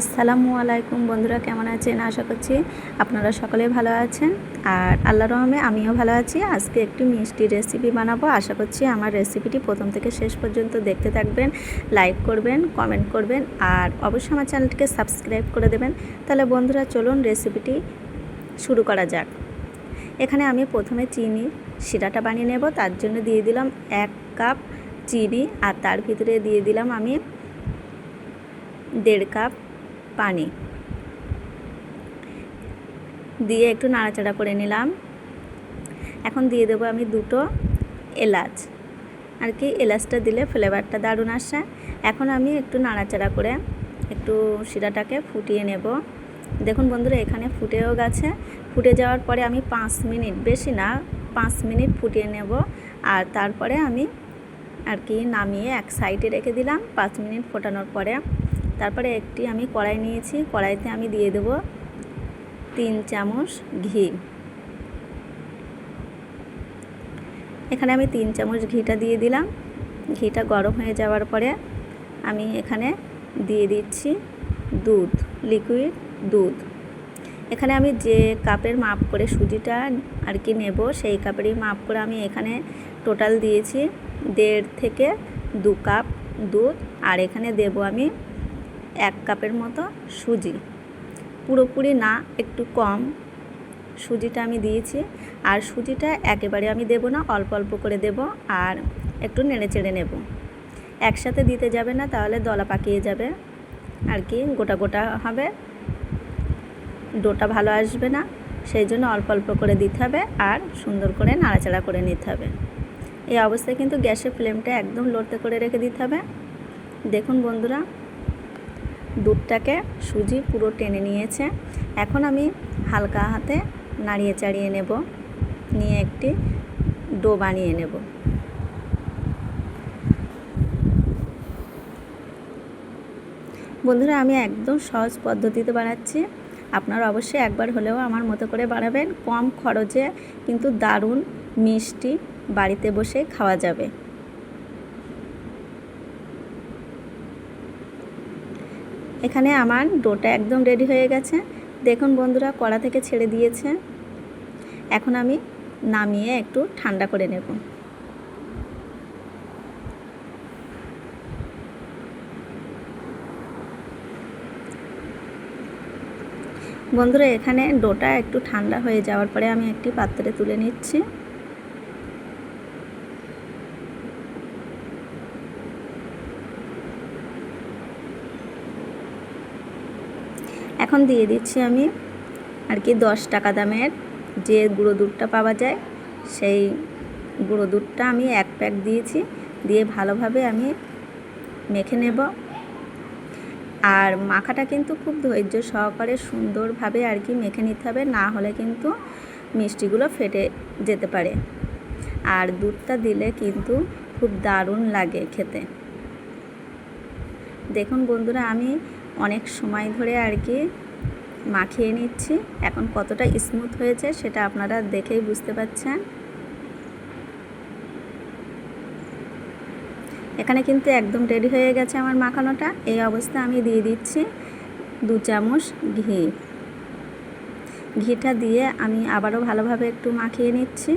আসসালামু আলাইকুম বন্ধুরা, কেমন আছেন? আশা করছি আপনারা সকলে ভালো আছেন। আর আল্লাহ রহমে আমিও ভালো আছি। আজকে একটি মিষ্টি রেসিপি বানাবো। আশা করছি আমার রেসিপিটি প্রথম থেকে শেষ পর্যন্ত দেখতে থাকবেন লাইক করবেন কমেন্ট করবেন, আর অবশ্যই আমার চ্যানেলটিকে সাবস্ক্রাইব করে দেবেন। তাহলে বন্ধুরা, চলুন রেসিপিটি শুরু করা যাক। এখানে আমি প্রথমে চিনি শিরাটা বানিয়ে নেব। তার জন্য দিয়ে দিলাম এক কাপ চিনি, আর তার ভিতরে দিয়ে দিলাম আমি দেড় কাপ পানি। দিয়ে একটু নাড়াচাড়া করে নিলাম। এখন দিয়ে দেবো আমি দুটো এলাচ। আর কি, এলাচটা দিলে ফ্লেভারটা দারুণ আসে। এখন আমি একটু নাড়াচাড়া করে একটু শিরাটাকে ফুটিয়ে নেব। দেখুন বন্ধুরা, এখানে ফুটেও গেছে। ফুটে যাওয়ার পরে আমি পাঁচ মিনিট, বেশি না, পাঁচ মিনিট ফুটিয়ে নেব। আর তারপরে আমি আর কি নামিয়ে এক সাইডে রেখে দিলাম। পাঁচ মিনিট ফোটানোর পরে তারপরে একটি আমি কড়াই নিয়েছি, কড়াইতে আমি দিয়ে দেব তিন চামচ ঘি। এখানে আমি তিন চামচ ঘিটা দিয়ে দিলাম। ঘিটা গরম হয়ে যাওয়ার পরে আমি এখানে দিয়ে দিচ্ছি দুধ, লিকুইড দুধ। এখানে আমি যে কাপের মাপ করে সুজিটা আর কি নেব, সেই কাপেরই মাপ করে আমি এখানে টোটাল দিয়েছি দেড় থেকে দু কাপ দুধ। আর এখানে দেব আমি এক কাপের মতো সুজি। পুরোপুরি না, একটু কম। সুজিটা আমি দিয়েছি। আর সুজিটা একেবারে আমি দেব না, অল্প অল্প করে দেব আর একটু নেড়ে চেড়ে নেব। একসাথে দিতে যাবে না, তাহলে দলা পাকিয়ে যাবে। আর কি, গোটা গোটা হবে। ডোটা ভালো আসবে না, সেই জন্য অল্প অল্প করে দিতে হবে আর সুন্দর করে নাড়াচাড়া করে নিতে হবে। এই অবস্থায় কিন্তু গ্যাসের ফ্লেমটা একদম লড়তে করে রেখে দিতে হবে। দেখুন বন্ধুরা দুধটাকে সুজি পুরো টেনে নিয়েছে। এখন আমি হালকা হাতে নাড়িয়ে চাড়িয়ে নেব। নিয়ে একটি ডো বানিয়ে নেব। বন্ধুরা, আমি একদম সহজ পদ্ধতিতে বানাচ্ছি। আপনারা অবশ্যই একবার হলেও আমার মতো করে বানাবেন। কম খরচে কিন্তু দারুণ মিষ্টি বাড়িতে বসে খাওয়া যাবে। এখানে আমার ডোটা একদম রেডি হয়ে গেছে। দেখুন বন্ধুরা, কড়া থেকে ছেড়ে দিয়েছে। এখন আমি নামিয়ে একটু ঠান্ডা করে নেব। বন্ধুরা, এখানে ডোটা একটু ঠান্ডা হয়ে যাওয়ার পরে আমি একটি পাত্রে তুলে নিচ্ছি। এখন দিয়ে দিচ্ছি আমি আর কি দশ টাকা দামের যে গুঁড়ো দুধটা পাওয়া যায়, সেই গুঁড়ো দুধটা আমি এক প্যাক দিয়েছি, দিয়ে ভালোভাবে আমি মেখে নেব। আর মাখাটা কিন্তু খুব ধৈর্য সহকারে সুন্দরভাবে আর কি মেখে নিতে হবে, না হলে কিন্তু মিষ্টিগুলো ফেটে যেতে পারে। আর দুধটা দিলে কিন্তু খুব দারুণ লাগে খেতে। দেখুন বন্ধুরা, আমি অনেক সময় ধরে আর কি মাখিয়ে নিচ্ছি। এখন কতটা স্মুথ হয়েছে সেটা আপনারা দেখেই বুঝতে পারছেন। এখানে কিন্তু একদম রেডি হয়ে গেছে আমার মাখানোটা। এই অবস্থা আমি দিয়ে দিচ্ছি দু চামচ ঘি। ঘিটা দিয়ে আমি আবারও ভালোভাবে একটু মাখিয়ে নিচ্ছি।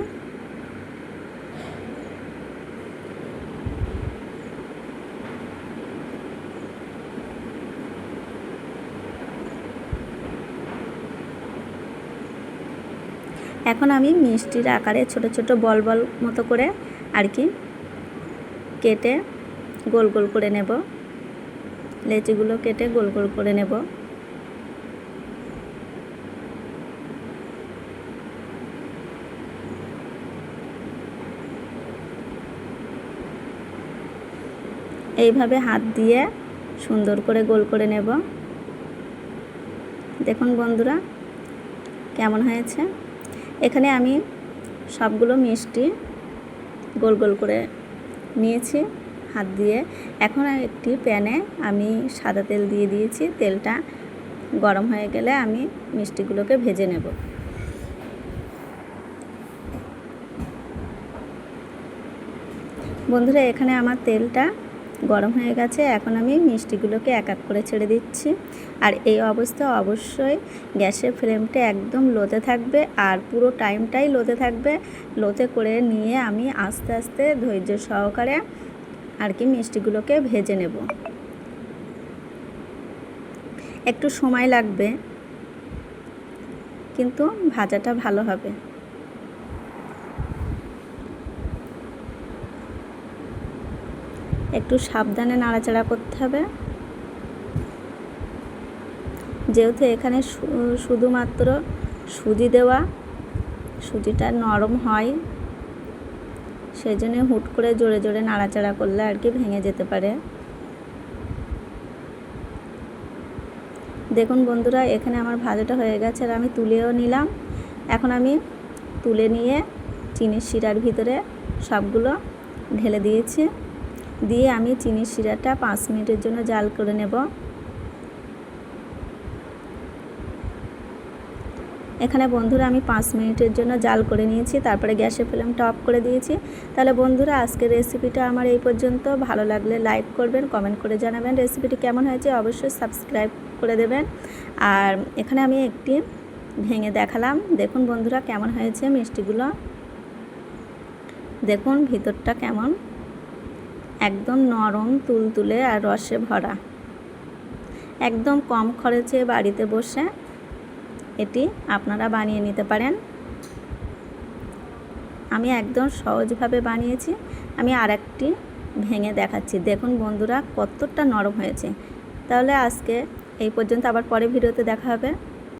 এখন আমি মিষ্টির আকারে ছোট ছোট বল বল মতো করে আর কি কেটে গোল গোল করে নেব। লেচিগুলো কেটে গোল গোল করে নেব। এইভাবে হাত দিয়ে সুন্দর করে গোল করে নেব। দেখুন বন্ধুরা, কেমন হয়েছে? এখানে আমি সবগুলো মিষ্টি গোল গোল করে নিয়েছি হাত দিয়ে। এখন একটি প্যানে আমি সাদা তেল দিয়ে দিয়েছি। তেলটা গরম হয়ে গেলে আমি মিষ্টিগুলোকে ভেজে নেব। বন্ধুরা, এখানে আমার তেলটা গরম হয়ে গেছে, এখন আমি মিষ্টিগুলোকে এক এক করে ছেড়ে দিচ্ছি। আর এই অবস্থা অবশ্যই গ্যাসের ফ্লেমটা একদম লোতে থাকবে আর পুরো টাইমটাই লোতে থাকবে। লোতে করে নিয়ে আমি আস্তে আস্তে ধৈর্য সহকারে আর কি মিষ্টিগুলোকে ভেজে নেব। একটু সময় লাগবে, কিন্তু ভাজাটা ভালো হবে। একটু সাবধানে নাড়াচাড়া করতে হবে। যেহেতু এখানে শুধুমাত্র সুজি দেওয়া, সুজিটা নরম হয় সেই জন্য হুট করে জোরে জোরে নাড়াচাড়া করলে আর কি ভেঙে যেতে পারে। দেখুন বন্ধুরা, এখানে আমার ভাজাটা হয়ে গেছে আর আমি তুলেও নিলাম। এখন আমি তুলে নিয়ে চিনির শিরার ভিতরে সবগুলো ঢেলে দিয়েছি। দিয়ে আমি চিনির শিরাটা পাঁচ মিনিটের জন্য জাল করে নেব। এখানে বন্ধুরা আমি পাঁচ মিনিটের জন্য জাল করে নিয়েছি, তারপরে গ্যাসের ফ্লেমটা অফ করে দিয়েছি। তাহলে বন্ধুরা আজকের রেসিপিটা আমার এই পর্যন্ত। ভালো লাগলে লাইক করবেন, কমেন্ট করে জানাবেন। রেসিপিটি কেমন হয়েছে অবশ্যই সাবস্ক্রাইব করে দেবেন। আর এখানে আমি একটি ভেঙে দেখালাম। দেখুন বন্ধুরা কেমন হয়েছে মিষ্টিগুলো। দেখুন ভিতরটা কেমন। একদম নরম, তুলতুলে আর রসে ভরা। একদম কম খরচে বাড়িতে বসে এটি আপনারা বানিয়ে নিতে পারেন। আমি একদম সহজভাবে বানিয়েছি। আমি আর একটি ভেঙে দেখাচ্ছি। দেখুন বন্ধুরা, কতটা নরম হয়েছে। তাহলে আজকে এই পর্যন্ত আবার পরে ভিডিওতে দেখা হবে।